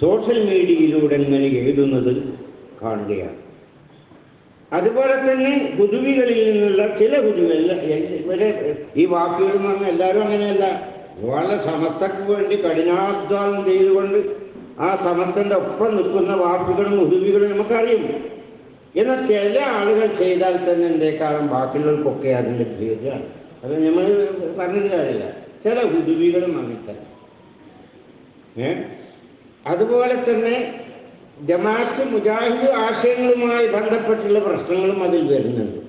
Social മീഡിയയിലൂടെ ഇങ്ങനെ എഴുതുന്നത് കാണുകയാണ്. അതുപോലെ തന്നെ കുതുവികളിൽ നിന്നുള്ള ചില ഇവരെ ഈ വാക്കുകൾ എന്ന് പറഞ്ഞാൽ എല്ലാവരും അങ്ങനെയല്ല വളരെ സമത്തക്ക് വേണ്ടി കഠിനാധ്വാനം ചെയ്തുകൊണ്ട് ആ സമത്തന്റെ ഒപ്പം നിൽക്കുന്ന വാക്കുകളും കുതുവികളും നമുക്കറിയും. എന്നാൽ ചില ആളുകൾ ചെയ്താൽ തന്നെ എന്തേക്കാളും ബാക്കിയുള്ളവർക്കൊക്കെ അതിന്റെ പേരാണ്. അത് നമ്മൾ പറഞ്ഞിട്ട് കാര്യമില്ല. ചില കുതുവികളും അങ്ങനെ തന്നെ. ഏ? അതുപോലെ തന്നെ ജമാഅത്ത് മുജാഹിദ് ആശയങ്ങളുമായി ബന്ധപ്പെട്ടുള്ള പ്രശ്നങ്ങളും അതിൽ വരുന്നുണ്ട്.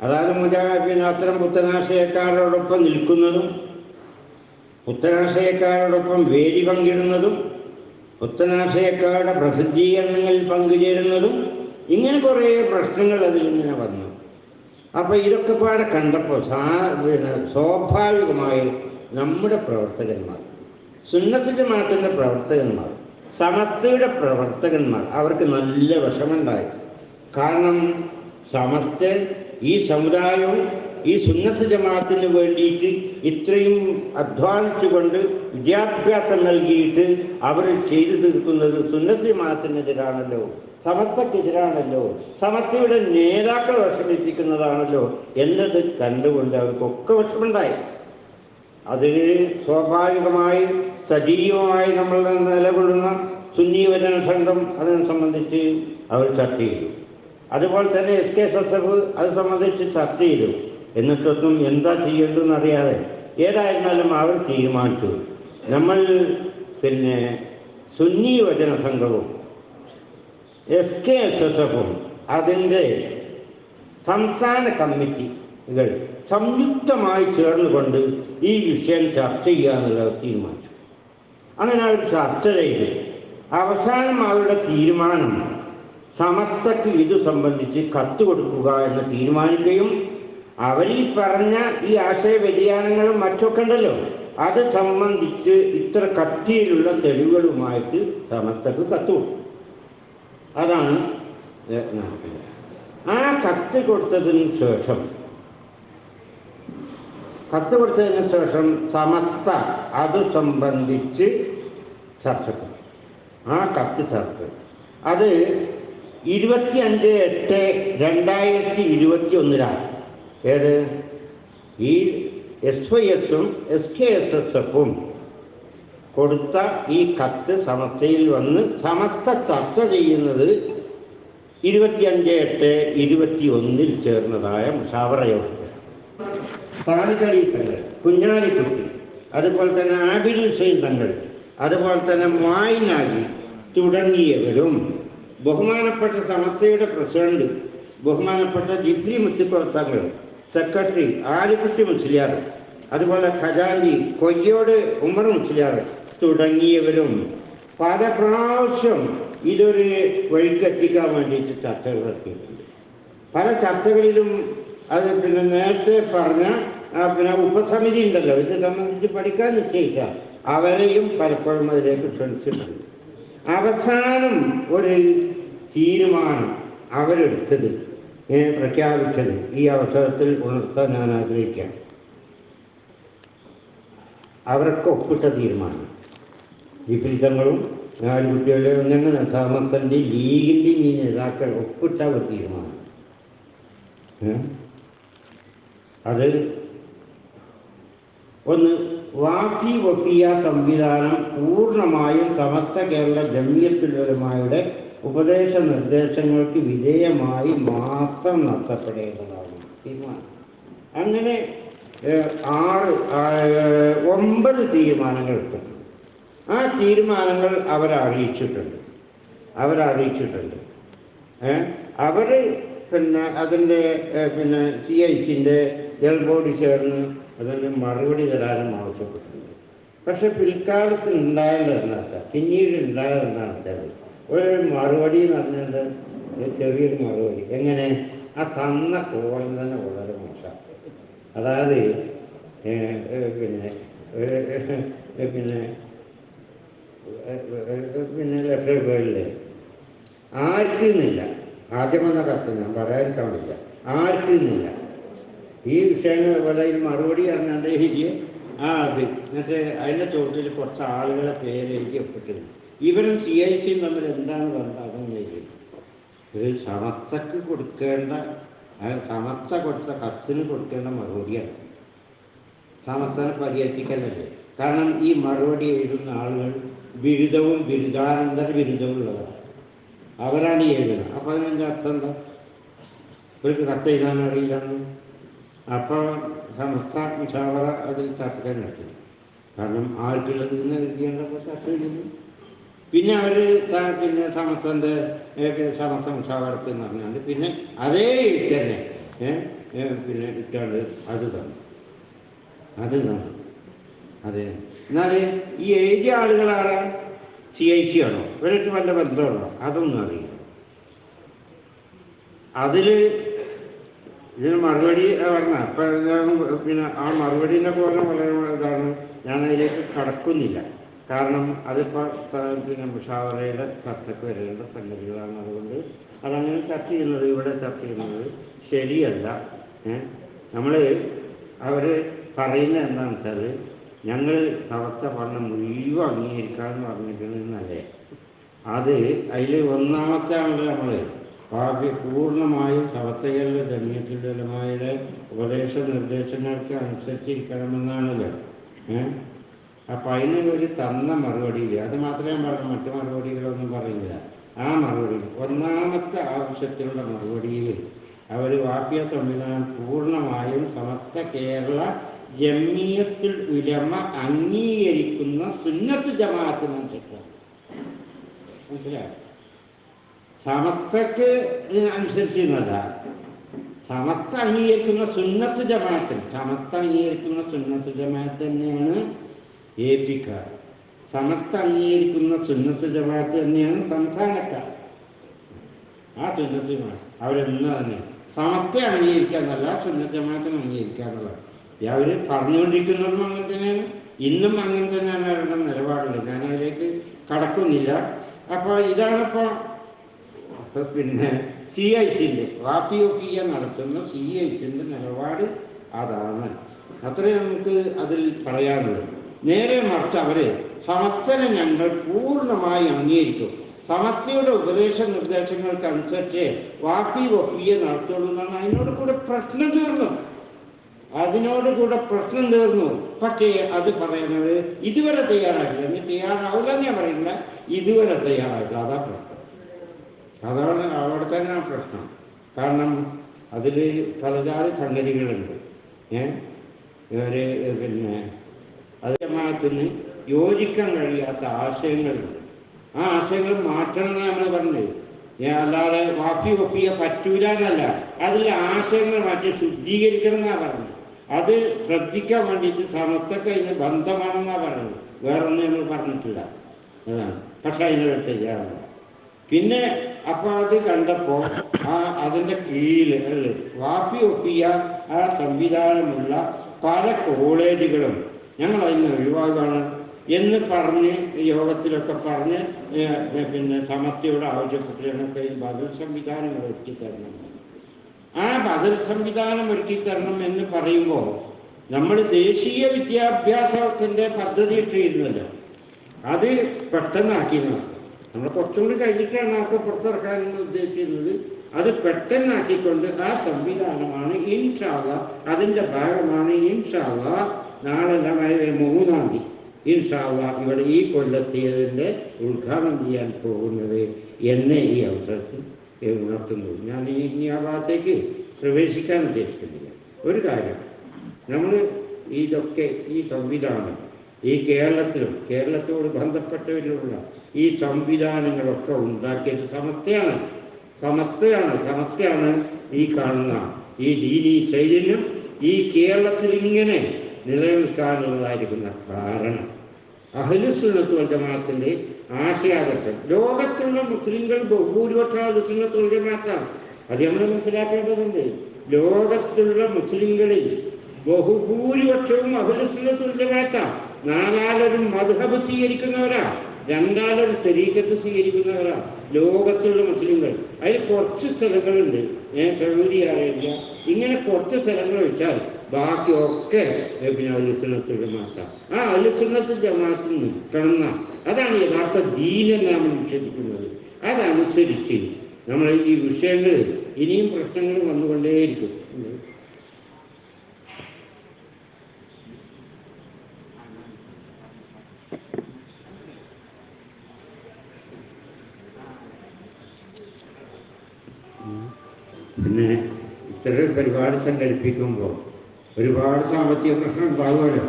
അതായത് മുജാഹിദിന് അത്തരം പുത്തനാശയക്കാരോടൊപ്പം നിൽക്കുന്നതും പുത്തനാശയക്കാരോടൊപ്പം വേദി പങ്കിടുന്നതും പുത്തനാശയക്കാരുടെ പ്രസിദ്ധീകരണങ്ങളിൽ പങ്കുചേരുന്നതും ഇങ്ങനെ കുറേ പ്രശ്നങ്ങൾ അതിൽ ഇങ്ങനെ വന്നു. അപ്പോൾ ഇതൊക്കെ പാടെ കണ്ടപ്പോൾ സാ സ്വാഭാവികമായി നമ്മുടെ പ്രവർത്തകന്മാർ സുന്നത്തിന്റെ മതത്തിന്റെ പ്രവർത്തകന്മാർ സമസ്തയുടെ പ്രവർത്തകന്മാർ അവർക്ക് നല്ല വിഷമുണ്ടായി കാരണം സമസ്ത ഈ സമുദായവും ഈ സുന്നത്ത് ജമാഅത്തിന് വേണ്ടിയിട്ട് ഇത്രയും അധ്വാനിച്ചുകൊണ്ട് വിദ്യാഭ്യാസം നൽകിയിട്ട് അവർ ചെയ്തു തീർക്കുന്നത് സുന്നത്ത് ജമാഅത്തിനെതിരാണല്ലോ സമസ്തക്കെതിരാണല്ലോ സമസ്തയുടെ നേതാക്കൾ വിഷമിപ്പിക്കുന്നതാണല്ലോ എന്നത് കണ്ടുകൊണ്ട് അവർക്കൊക്കെ വിഷമുണ്ടായി അതിന് സ്വാഭാവികമായി സജീവമായി നമ്മൾ നിലകൊള്ളുന്ന സുന്നീവചന സംഘം അതിനെ സംബന്ധിച്ച് അവർ ചർച്ച ചെയ്തു. അതുപോലെ തന്നെ എസ് കെ സസഫ് അത് സംബന്ധിച്ച് ചർച്ച ചെയ്തു. എന്നിട്ടൊന്നും എന്താ ചെയ്യേണ്ടതെന്ന് അറിയാതെ ഏതായിരുന്നാലും അവർ തീരുമാനിച്ചു. നമ്മൾ പിന്നെ സുന്നി വചന സംഘവും എസ് കെ എസ് എസ് എഫും അതിന്റെ സംസ്ഥാന കമ്മിറ്റികൾ സംയുക്തമായി ചേർന്നുകൊണ്ട് ഈ വിഷയം ചർച്ച ചെയ്യാനുള്ള തീരുമാനിച്ചു. അങ്ങനെ അവർ ചർച്ച ചെയ്ത്. അവസാനം അവരുടെ തീരുമാനം സമസ്തക്ക് ഇത് സംബന്ധിച്ച് കത്ത് കൊടുക്കുക എന്ന് തീരുമാനിക്കുകയും അവരീ പറഞ്ഞ ഈ ആശയ വ്യതിയാനങ്ങളും മറ്റൊക്കെ ഉണ്ടല്ലോ അത് സംബന്ധിച്ച് ഇത്ര കട്ടിയിലുള്ള തെളിവുകളുമായിട്ട് സമസ്തക്ക് കത്ത് കൊടുക്കും അതാണ് ആ കത്ത് കൊടുത്തതിന് ശേഷം കത്ത് കൊടുത്തതിന് ശേഷം സമത്ത അത് സംബന്ധിച്ച് ചർച്ചക്കും. ആ കത്ത് ചർച്ച അത് ഇരുപത്തി അഞ്ച് എട്ട് രണ്ടായിരത്തി ഇരുപത്തി ഒന്നിലാണ് ഏത്? ഈ എസ് വൈ എസും എസ് കെ എസ് എസ് എഫും കൊടുത്ത ഈ കത്ത് സമസ്തയിൽ വന്ന് സമസ്ത ചർച്ച ചെയ്യുന്നത് ഇരുപത്തിയഞ്ച് എട്ട് ഇരുപത്തി ഒന്നിൽ ചേർന്നതായ മുഷാവറ യോഗത്തിൽ തങ്ങൾ കുഞ്ഞാലിക്കുട്ടി അതുപോലെ തന്നെ ആബിൽ ഹുസൈൻ തങ്ങൾ അതുപോലെ തന്നെ മായിനാഗി തുടങ്ങിയവരും. ബഹുമാനപ്പെട്ട സമസ്തയുടെ പ്രസിഡന്റ് ബഹുമാനപ്പെട്ട ജിബ്രി മുത്തിക്കോ തങ്ങൾ സെക്രട്ടറി ആലിക്കുട്ടി മുസ്ലിയാർ അതുപോലെ ഖജാൻജി കൊയ്യോട് ഉമർ മുസ്ലിയാർ തുടങ്ങിയവരും. പല പ്രാവശ്യം ഇതൊരു വഴിക്കെത്തിക്കാൻ വേണ്ടിയിട്ട് ചർച്ചകൾ നടത്തിയിട്ടുണ്ട്. പല ചർച്ചകളിലും അത് പിന്നെ നേരത്തെ പറഞ്ഞ പിന്നെ ഉപസമിതി ഉണ്ടല്ലോ. ഇത് സംബന്ധിച്ച് പഠിക്കാൻ നിശ്ചയിച്ച അവരെയും പലപ്പോഴും അതിലേക്ക് ക്ഷണിച്ചിട്ടുണ്ട്. അവസാനം ഒരു തീരുമാനം അവരെടുത്തത് ഞാൻ പ്രഖ്യാപിച്ചത് ഈ അവസരത്തിൽ ഉണർത്താൻ ഞാൻ ആഗ്രഹിക്കാം അവരൊക്കെ ഒപ്പിട്ട തീരുമാനം. വിപരീതങ്ങളും നാല് കുട്ടികളെ ഒന്നെങ്ങനെ താമസത്തിന്റെ ലീഗിന്റെയും ഈ നേതാക്കൾ ഒപ്പിട്ട ഒരു തീരുമാനം? അത് ഒന്ന് വാഫി വഫിയ സംവിധാനം പൂർണമായും സമസ്ത കേരള ജമിയത്തുലമായുടെ ഉപദേശ നിർദ്ദേശങ്ങൾക്ക് വിധേയമായി മാത്രം നടത്തപ്പെടേണ്ടതാണ്. തീരുമാനം. അങ്ങനെ ആറ് ഒമ്പത് തീരുമാനങ്ങൾ എടുത്തു ആ തീരുമാനങ്ങൾ അവരറിയിച്ചിട്ടുണ്ട്. അവരറിയിച്ചിട്ടുണ്ട്. അവർ പിന്നെ അതിന്റെ പിന്നെ സി ഐ സിന്റെ ജൽ ബോർഡിൽ ചേർന്ന് അതിന് മറുപടി തരാനും ആവശ്യപ്പെട്ടിട്ടുണ്ട്. പക്ഷെ പിൽക്കാലത്ത് ഉണ്ടായത് എന്നാണ് പിന്നീട് ഉണ്ടായത് എന്നാണ് വെച്ചാൽ ഒരു മറുപടി എന്ന് പറഞ്ഞത് ചെറിയൊരു മറുപടി. എങ്ങനെ? ആ തന്ന കോലം തന്നെ വളരെ മോശം അതായത് പിന്നെ പിന്നെ പിന്നെ ലെറ്റർ പേരിൽ ആർക്കുന്നില്ല. ആദ്യം വന്ന കത്ത് ഞാൻ പറയാൻ കാണില്ല ആർക്കുന്നില്ല. ഈ വിഷയങ്ങൾ ഇതിന് മറുപടി അറിഞ്ഞാണ്ട് എനിക്ക് ആ അത് എന്നിട്ട് അതിന്റെ ചോദ്യത്തിൽ കുറച്ച് ആളുകളെ പേര് എനിക്ക് ഒപ്പിട്ടിരുന്നു. ഇവരും സി ഐ സിയും തമ്മിൽ എന്താണ് ബന്ധം അതൊന്നും ഒരു സമസ്തക്ക് കൊടുക്കേണ്ട സമസ്ത കൊടുത്ത കത്തിന് കൊടുക്കേണ്ട മറുപടിയാണ്. സമസ്തനെ പരിഹസിക്കാനല്ലേ? കാരണം ഈ മറുപടി എഴുതുന്ന ആളുകൾ ബിരുദവും ബിരുദാനന്തര ബിരുദവും ഉള്ളവരാണ്. അവരാണ് ഈ എഴുതുന്നത്. അപ്പോൾ അതിന്റെ അർത്ഥം എന്താ? ഒരു കത്ത് എഴുതാൻ അപ്പോൾ സമസ്ത മുഷാവറ അതിൽ ചർച്ച നടത്തി കാരണം ആർക്കുള്ളത് നിന്ന് എഴുതിയുള്ള ചർച്ച ചെയ്യുന്നു. പിന്നെ അവർ പിന്നെ സമസ്തന്റെ സമസ്ത മുഷാവറക്ക് എന്ന് പറഞ്ഞാണ്ട് പിന്നെ അതേ തന്നെ പിന്നെ ഇട്ടാണ്ട് അത് തന്നു. അത് തന്നു. അതെ. എന്നാൽ ഈ എഴുതിയ ആളുകളാരാ സി ഐ സി ആണോ? ഇവരൊക്കെ വല്ല ബന്ധമുണ്ടോ? അതൊന്നും അറിയില്ല. അതിൽ ഇതിന് മറുപടി പറഞ്ഞ. അപ്പം പിന്നെ ആ മറുപടീന്റെ പോലെ വളരെ ഇതാണ്. ഞാൻ അതിലേക്ക് കടക്കുന്നില്ല. കാരണം അതിപ്പോൾ പിന്നെ മുഷാവറയുടെ ചർച്ചയ്ക്ക് വരേണ്ട സംഗതികളാണ് അതുകൊണ്ട് അതങ്ങനെ ചർച്ച ചെയ്യുന്നത് ഇവിടെ ചർച്ച ചെയ്യുന്നത് ശരിയല്ല. നമ്മൾ അവർ പറയുന്നത് എന്താണെന്ന് വെച്ചാൽ ഞങ്ങൾ സമസ്ത പറഞ്ഞ മുഴുവൻ അംഗീകരിക്കാമെന്ന് പറഞ്ഞിട്ടുണ്ടെന്നല്ലേ അത് അതിൽ ഒന്നാമത്തെ ആണല്ലോ നമ്മൾ ബാക്കി പൂർണമായും ചവത്തകളുടെ ഉപദേശ നിർദ്ദേശങ്ങൾക്ക് അനുസരിച്ചിരിക്കണമെന്നാണല്ലോ ഏഹ് അപ്പം അതിന് ഒരു തന്ന മറുപടിയില്ല. അത് മാത്രമേ പറഞ്ഞു മറ്റു മറുപടികളൊന്നും പറയുന്നില്ല. ആ മറുപടി ഒന്നാമത്തെ ആവശ്യത്തിലുള്ള മറുപടിയിൽ അവർ വാപ്യ സംവിധാനം പൂർണമായും സമസ്ത കേരള ജമീയത്തിൽ ഉലമ അംഗീകരിക്കുന്ന സുന്നത്ത് ജമാഅത്തിനനുസരിച്ചാണ് മനസ്സിലായോ? സമസ്തക്ക് അനുസരിച്ചിരുന്നല്ല സമസ്ത അംഗീകരിക്കുന്ന സുന്നത്ത് ജമാഅത്തിൽ സമസ്ത അംഗീകരിക്കുന്ന സുന്നത്ത് ജമാഅത്ത് തന്നെയാണ് എ പിക്കാർ സമസ്ത അംഗീകരിക്കുന്ന സുന്നത്ത് ജമാഅത്ത് തന്നെയാണ് സംസ്ഥാനക്കാർ. ആ സുന്നത്ത് ജമാഅത്ത് അവരെന്ന് തന്നെ സമത്തെ അംഗീകരിക്കുക എന്നല്ല സുന്നത്ത് ജമാഅത്തിനെ എന്നുള്ളത് അവർ പറഞ്ഞുകൊണ്ടിരിക്കുന്നതും അങ്ങനെ തന്നെയാണ്. ഇന്നും അങ്ങനെ തന്നെയാണ് അവരുടെ നിലപാടുകൾ. ഞാൻ അവരേക്ക് കടക്കുന്നില്ല. അപ്പോൾ ഇതാണിപ്പോൾ പിന്നെ സി ഐ സിന്റെ വാപ്പിയൊക്കിയ നടത്തുന്ന സി ഐ സിന്റെ നിലപാട് അതാണ്. അത്രേ നമുക്ക് അതിൽ പറയാനുള്ളത് നേരെ മറിച്ച് അവർ സമസ്തനെ ഞങ്ങൾ പൂർണമായി അംഗീകരിക്കും. സമസ്തയുടെ ഉപദേശ നിർദ്ദേശങ്ങൾക്ക് അനുസരിച്ച് വാപ്പി വപ്പിയ നടത്തുള്ളൂ എന്നാണ് അതിനോട് കൂടെ പ്രശ്നം തീർന്നു. അതിനോട് കൂടെ പ്രശ്നം തീർന്നു. പക്ഷേ അത് പറയുന്നത് ഇതുവരെ തയ്യാറായിട്ടില്ല. ഇനി തയ്യാറാവില്ല ഞാൻ പറയുന്നില്ല. ഇതുവരെ തയ്യാറായിട്ടില്ല. അതാ പ്രശ്നം. അതാണ് അവിടെ തന്നെയാണ് പ്രശ്നം. കാരണം അതിൽ പലജാതി സംഗതികളുണ്ട്. ഏ? ഒരു പിന്നെ അത് ജമാഅത്തിന് യോജിക്കാൻ കഴിയാത്ത ആശയങ്ങളുണ്ട് ആ ആശയങ്ങൾ മാറ്റണം നമ്മൾ പറഞ്ഞത്. അല്ലാതെ വാപ്പി ഒപ്പിയ പറ്റൂല എന്നല്ല. അതിൽ ആശയങ്ങൾ മാറ്റി ശുദ്ധീകരിക്കണം എന്നാണ് പറഞ്ഞത്. അത് ശ്രദ്ധിക്കാൻ വേണ്ടിയിട്ട് സമത്തൊക്കെ അതിന് ബന്ധമാണെന്നാണ് പറഞ്ഞത്. വേറൊന്നും നമ്മൾ പറഞ്ഞിട്ടില്ല. അതാണ്. പക്ഷെ അടുത്ത് ചെയ്യാറില്ല പിന്നെ അപ്പൊ അത് കണ്ടപ്പോ ആ അതിന്റെ കീഴിൽ വാപ്പി ഒപ്പിയ ആ സംവിധാനമുള്ള പല കോളേജുകളും ഞങ്ങൾ അതിന് ഒഴിവാകാണ് എന്ന് പറഞ്ഞ് യോഗത്തിലൊക്കെ പറഞ്ഞ് പിന്നെ സമസ്തയോട് ആവശ്യപ്പെട്ട് ഞങ്ങൾക്ക് ഈ ബദൽ സംവിധാനം ഒരുക്കി തരണം. ആ ബദൽ സംവിധാനം ഒരുക്കി തരണം എന്ന് പറയുമ്പോൾ നമ്മൾ ദേശീയ വിദ്യാഭ്യാസത്തിന്റെ പദ്ധതി ഇട്ടിരുന്നല്ലോ. അത് പെട്ടെന്നാക്കി നോക്കും. നമ്മൾ കുറച്ചും കൂടി കഴിഞ്ഞിട്ടാണ് ആക്കെ പുറത്തിറക്കാൻ ഉദ്ദേശിക്കുന്നത്. അത് പെട്ടെന്നാക്കിക്കൊണ്ട് ആ സംവിധാനമാണ് ഇൻഷാല്ല അതിന്റെ ഭാഗമാണ് ഇൻഷാല്ല നാളെ മൂന്നാം തീയതി ഇൻഷാല്ല ഇവിടെ ഈ കൊല്ലത്തിയതിന്റെ ഉദ്ഘാടനം ചെയ്യാൻ പോകുന്നത് എന്നെ ഈ അവസരത്തിൽ ഉണർത്തുന്നു ഞാൻ ഇനി ആ ഭാഗത്തേക്ക് പ്രവേശിക്കാൻ ഉദ്ദേശിക്കുന്നില്ല. ഒരു കാര്യം നമ്മൾ ഇതൊക്കെ ഈ സംവിധാനം ഈ കേരളത്തിലും കേരളത്തോട് ബന്ധപ്പെട്ടവരിലുള്ള ഈ സംവിധാനങ്ങളൊക്കെ ഉണ്ടാക്കിയത് സമത്വയാണ് സമത്തെയാണ് സമത്തെയാണ് ഈ കാണുന്ന ഈ ദീനി ചൈതന്യം ഈ കേരളത്തിൽ ഇങ്ങനെ നിലനിൽക്കാനുള്ളതായിരിക്കുന്ന കാരണം. അഹ്ലുസുന്നത്തുൽ ജമാഅത്തിന്റെ ആശയാദർശം. ലോകത്തുള്ള മുസ്ലിങ്ങൾ ബഹുഭൂരിപക്ഷം അഹ്ലുസുന്നത്തുൽ ജമാഅത്താണ്. അത് നമ്മൾ മനസ്സിലാക്കേണ്ടതുണ്ട്. ലോകത്തുള്ള മുസ്ലിങ്ങളിൽ ബഹുഭൂരിപക്ഷവും അഹ്ലുസുന്നത്തുൽ ജമാഅത്താണ്. നാലാലൊരു മധുഹബ് സ്വീകരിക്കുന്നവരാ രണ്ടാലൊരു തെരീക്കത്ത് സ്വീകരിക്കുന്നവരാ ലോകത്തുള്ള മുസ്ലിങ്ങൾ. അതിൽ കുറച്ച് സ്ഥലങ്ങളുണ്ട്. ഏ സൗദി അറേബ്യ. ഇങ്ങനെ കുറച്ച് സ്ഥലങ്ങൾ വെച്ചാൽ ബാക്കിയൊക്കെ പിന്നെ അലുസുന്നത്ത് മാത്ര ആ അലുസുന്നത്ത് ജമാഅത്ത് നിൽക്കണം അതാണ് യഥാർത്ഥ ദീനെ നാം നിഷേധിക്കുന്നത് അതനുസരിച്ച് നമ്മൾ ഈ വിഷയങ്ങൾ ഇനിയും പ്രശ്നങ്ങൾ വന്നുകൊണ്ടേയിരിക്കും. സംഘടിപ്പിക്കുമ്പോൾ ഒരുപാട് സാമ്പത്തിക പ്രശ്നം ഉണ്ടാകുമല്ലോ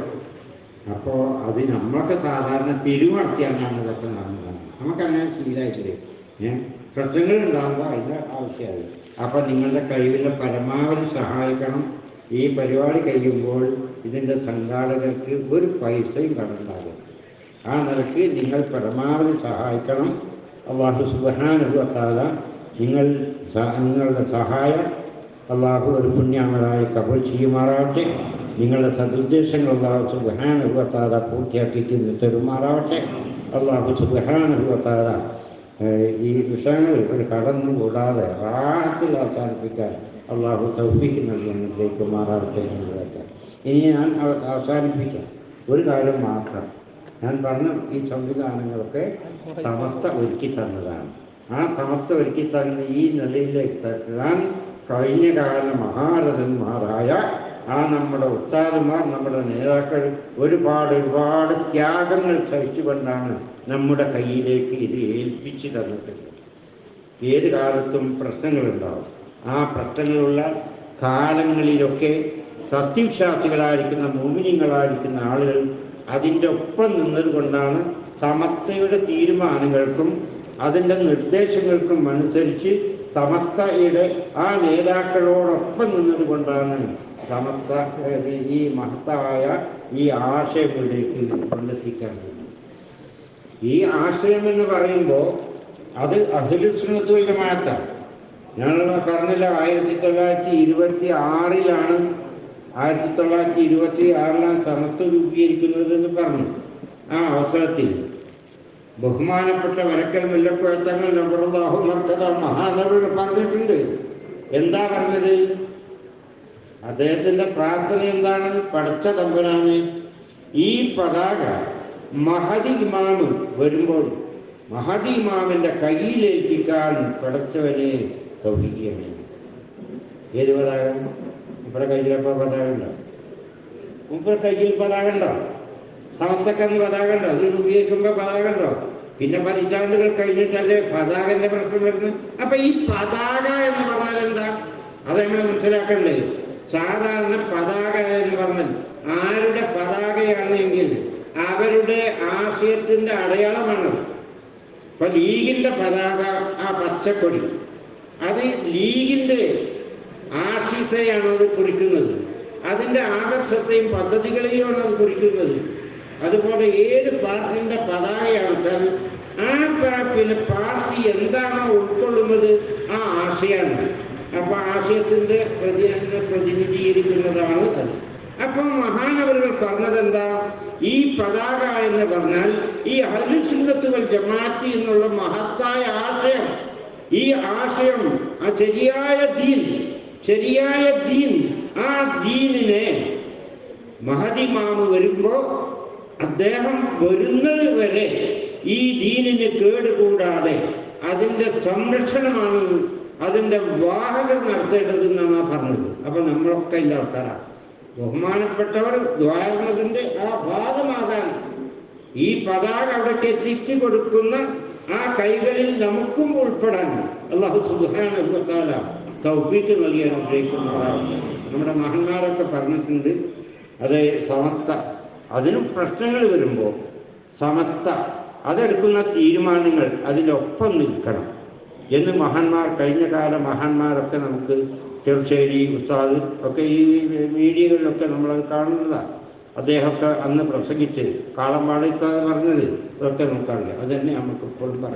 അപ്പോൾ അത് നമ്മളൊക്കെ സാധാരണ പിരിമടത്തിയാണ് ഇതൊക്കെ നടന്നതാണ്. നമുക്കങ്ങനെ ശീലമായിട്ടില്ലേ ഏഹ് പ്രശ്നങ്ങൾ ഉണ്ടാകുമ്പോൾ അതിന്റെ ആവശ്യമായി. അപ്പം നിങ്ങളുടെ കഴിവിന്റെ പരമാവധി സഹായിക്കണം. ഈ പരിപാടി കഴിയുമ്പോൾ ഇതിന്റെ സംഘാടകർക്ക് ഒരു പൈസയും കടണ്ടാകും ആ നിലയ്ക്ക് നിങ്ങൾ പരമാവധി സഹായിക്കണം. അള്ളാഹു സുബാനുഭവത്താല നിങ്ങൾ നിങ്ങളുടെ സഹായം അള്ളാഹു ഒരു പുണ്യാമലായി കബൂൽ ചെയ്യുമാറാവട്ടെ. നിങ്ങളുടെ സതുദ്ദേശങ്ങൾ അള്ളാഹു സുബാനുഭവത്താല പൂർത്തിയാക്കി തിന്ന് തരുമാറാവട്ടെ. അള്ളാഹു സുബാനുഭവത്താല ഈ വിഷയങ്ങൾ ഒരു കടന്നും കൂടാതെ റാഹത്തിൽ അവസാനിപ്പിക്കാൻ അള്ളാഹു തൗഫിക്ക് നൽകി അനുഗ്രഹിക്കുമാറാവട്ടെ എന്നുള്ളതൊക്കെ ഇനി ഞാൻ അവ- അവസാനിപ്പിക്കാം. ഒരു കാര്യം മാത്രം. ഞാൻ പറഞ്ഞു ഈ സംവിധാനങ്ങളൊക്കെ സമസ്ത ഒരുക്കി തന്നതാണ്. ആ സമസ്ത ഒരുക്കി തന്ന ഈ നിലയിലേക്ക് എത്താൻ കഴിഞ്ഞ കാല മഹാരഥന്മാരായ ആ നമ്മുടെ ഉസ്താദുമാർ നമ്മുടെ നേതാക്കൾ ഒരുപാട് ഒരുപാട് ത്യാഗങ്ങൾ സഹിച്ചുകൊണ്ടാണ് നമ്മുടെ കയ്യിലേക്ക് ഇത് ഏൽപ്പിച്ചു തന്നിട്ടുള്ളത് ഏത് കാലത്തും പ്രശ്നങ്ങളുണ്ടാവും. ആ പ്രശ്നങ്ങളുള്ള കാലങ്ങളിലൊക്കെ സത്യവിശ്വാസികളായിരിക്കുന്ന മോമിനിങ്ങളായിരിക്കുന്ന ആളുകൾ അതിന്റെ ഒപ്പം നിന്നതുകൊണ്ടാണ് സമത്തയുടെ തീരുമാനങ്ങൾക്കും അതിന്റെ നിർദ്ദേശങ്ങൾക്കും അനുസരിച്ച് സമസ്തയുടെ ആ നേതാക്കളോടൊപ്പം നിന്നതുകൊണ്ടാണ് സമസ്ത ഈ മഹത്തായ ഈ ആശയങ്ങളിലേക്ക് കൊണ്ടെത്തിക്കാൻ കഴിയുന്നത് ഈ ആശയം എന്ന് പറയുമ്പോൾ അത് അഖിലുസുന്നത്തുൽ മാറ്റം. ഞങ്ങൾ പറഞ്ഞില്ല ആയിരത്തി തൊള്ളായിരത്തി ഇരുപത്തി ആറിലാണ് ആയിരത്തി തൊള്ളായിരത്തി ഇരുപത്തി ആറിലാണ് സമസ്ത രൂപീകരിക്കുന്നത് എന്ന് പറഞ്ഞു ആ അവസരത്തിൽ. ബഹുമാനപ്പെട്ട വരക്കൽ മുല്ലക്കുഴത്തങ്ങൾ നബറുല്ലാഹു മർക്കത മഹാനവർ പറഞ്ഞിട്ടുണ്ട് എന്താ പറഞ്ഞത്? അദ്ദേഹത്തിന്റെ പ്രാർത്ഥന എന്താണ്? പടച്ച തമ്പനാണ് ഈ പതാക മഹദി ഇമാമ് വരുമ്പോൾ മഹദി ഇമാമിന്റെ കയ്യിലേൽപ്പിക്കാൻ പടച്ചവനെ കൗഹിക്കുകയാണ് ഏത് പതാക? ഇപ്പുറ കയ്യിലപ്പോ പതാക ഉണ്ടോ? മുപ്പറ കയ്യിൽ പതാക ഉണ്ടോ? സമസ്തക്കെന്ന് പതാക ഉണ്ടോ അത് ഉപയോഗിക്കുമ്പോ പതാക ഉണ്ടോ പിന്നെ പതിറ്റാണ്ടുകൾ കഴിഞ്ഞിട്ടല്ലേ പതാകന്റെ പ്രശ്നം വരുന്നത്? അപ്പൊ ഈ പതാക എന്ന് പറഞ്ഞാൽ എന്താ? അത് നമ്മൾ മനസ്സിലാക്കണ്ടേ? സാധാരണ പതാക എന്ന് പറഞ്ഞാൽ ആരുടെ പതാകയാണ് എങ്കിൽ അവരുടെ ആശയത്തിന്റെ അടയാളമാണ്. ഇപ്പൊ ലീഗിന്റെ പതാക ആ പച്ചക്കൊടി അത് ലീഗിന്റെ ആശയത്തെയാണ് അത് കുറിക്കുന്നത്? അതിന്റെ ആദർശത്തെയും പദ്ധതികളെയുമാണ് അത് കുറിക്കുന്നത്. അതുപോലെ ഏത് പാർട്ടിന്റെ പതാകയാണ് വെച്ചാൽ ആ പ- പിന്നെ പാർട്ടി എന്താണോ ഉൾക്കൊള്ളുന്നത് ആ ആശയാണ് അപ്പൊ ആശയത്തിന്റെ പ്രതി പ്രതിനിധീകരിക്കുന്നതാണ് അത്. അപ്പൊ മഹാനവരുകൾ പറഞ്ഞതെന്താ? ഈ പതാക എന്ന് പറഞ്ഞാൽ ഈ ഹരിസുന്നത്തുകൾ ജമാഅത്തി എന്നുള്ള മഹത്തായ ആശയം. ഈ ആശയം ആ ശരിയായ ദീൻ ശരിയായ ദീൻ ആ ദീനിനെ മഹതിമാമ് വരുമ്പോ അദ്ദേഹം വരുന്നത് വരെ ഈ ദീനിന് കേടുകൂടാതെ അതിന്റെ സംരക്ഷണമാണ് അതിന്റെ വാഹകർ നടത്തേണ്ടതെന്നാണ് പറഞ്ഞത്. അപ്പൊ നമ്മളൊക്കെ ഇല്ല ആൾക്കാരാണ് ബഹുമാനപ്പെട്ടവർ ദ്വാരണത്തിന്റെ ആ ഭാഗമാകാൻ ഈ പതാക അവിടേക്ക് എത്തിച്ചു കൊടുക്കുന്ന ആ കൈകളിൽ നമുക്കും ഉൾപ്പെടാൻ അള്ളാഹു സുബാനുഭവത്താല തൗഫീക്ക് നൽകി അനുഗ്രഹിക്കുന്നവരാണ് നമ്മുടെ മഹന്മാരൊക്കെ പറഞ്ഞിട്ടുണ്ട് അത് സമസ്ത അതിനും പ്രശ്നങ്ങൾ വരുമ്പോൾ സമസ്ത അതെടുക്കുന്ന തീരുമാനങ്ങൾ അതിലൊപ്പം നിൽക്കണം എന്ന് മഹാന്മാർ കഴിഞ്ഞ കാല മഹാന്മാരൊക്കെ നമുക്ക് ചെറുശ്ശേരി ഉസ്താദ് ഒക്കെ ഈ മീഡിയകളിലൊക്കെ നമ്മളത് കാണുന്നതാണ് അദ്ദേഹമൊക്കെ അന്ന് പ്രസംഗിച്ച് കാളമ്പാടിക്കാതെ പറഞ്ഞത് ഇതൊക്കെ നമുക്കറിയാം. അത് തന്നെ നമുക്ക് ഇപ്പോഴും പറയാം.